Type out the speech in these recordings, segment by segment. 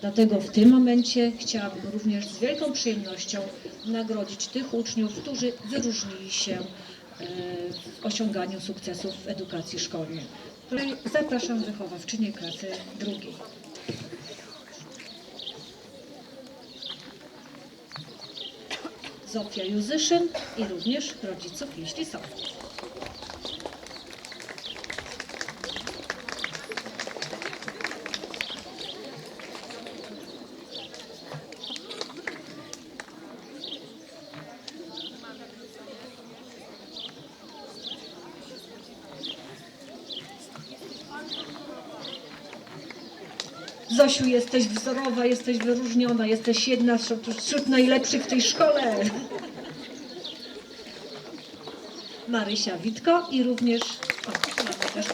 Dlatego w tym momencie chciałabym również z wielką przyjemnością nagrodzić tych uczniów, którzy wyróżnili się e, w osiąganiu sukcesów w edukacji szkolnej. Zapraszam wychowawczynię klasy drugiej. Zofia Juzyszyn i również rodziców, jeśli są. Zosiu, jesteś wzorowa, jesteś wyróżniona, jesteś jedna wśród, wśród najlepszych w tej szkole. Marysia Witko i również, o, też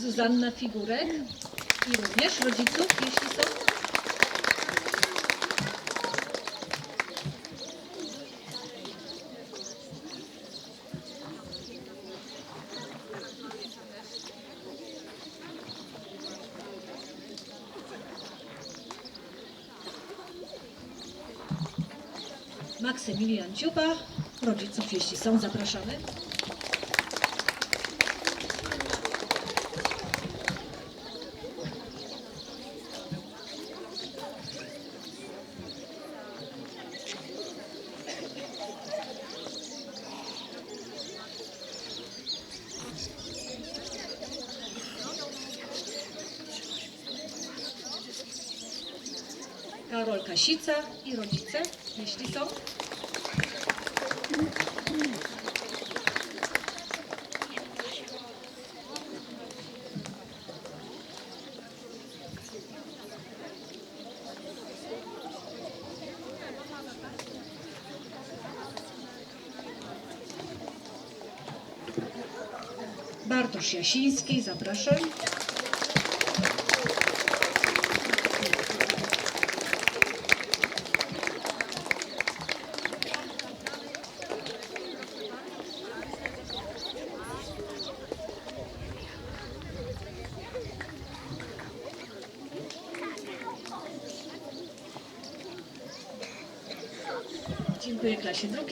Zuzanna Figurek i również rodziców, jeśli są. Maksymilian Dziuba, rodziców, jeśli są, zapraszamy. Karol Kasica i rodzice, jeśli są. Bartosz Jasiński, zapraszam. Dziękuję klasie drugiej.